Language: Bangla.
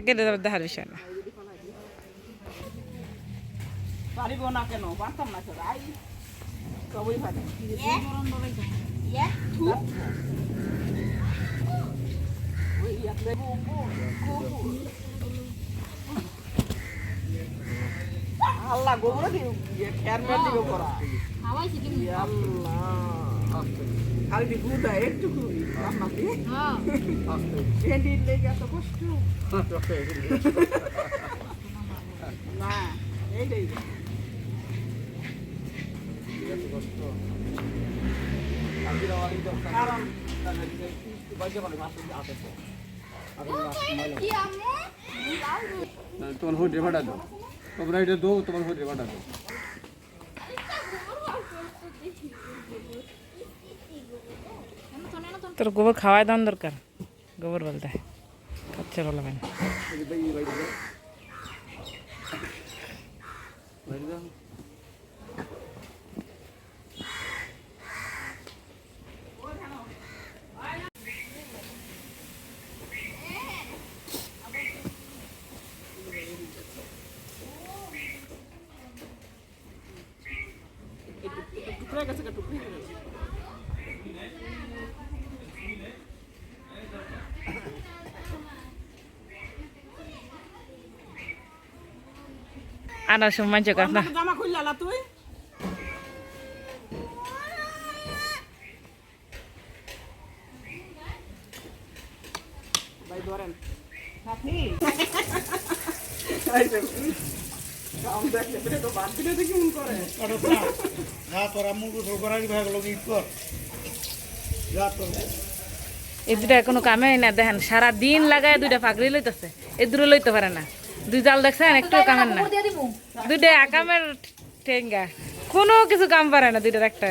কেটে যাবে দেখার বিষয় না পারিব না কেন পারতাম না কেন আই সবই পারে আল্লাহ গোবর দিও খেয়ার মেল দিও করা আল্লাহ। খালি দি গুদা একটু ভেন্ডির লেগে এত কষ্ট না এইটাই কারণ তোমার হোটে ভাড়া দাও। তোমরা এটা দো তোমার হোটে ভাড়া দাও। তোর গোবর খাওয়াই দাম দরকার গোবর বলতে খাচ্ছে বলা মানে টুকরে গেছে টুকরে আনার সময় না আমাকে জামা খুললা তুই? ভাই ধরেন। মন এই দুটা কোনো কামে না দেখেন সারা দিন লাগায় দুইটা পাগড়ি লইতেছে এই দুটো লইতে পারে না। দুই জাল দেখছেন একটু কামের না দুইটা কামের ঠেঙ্গা। কোনো কিছু কাম পারে না দুইটার একটা।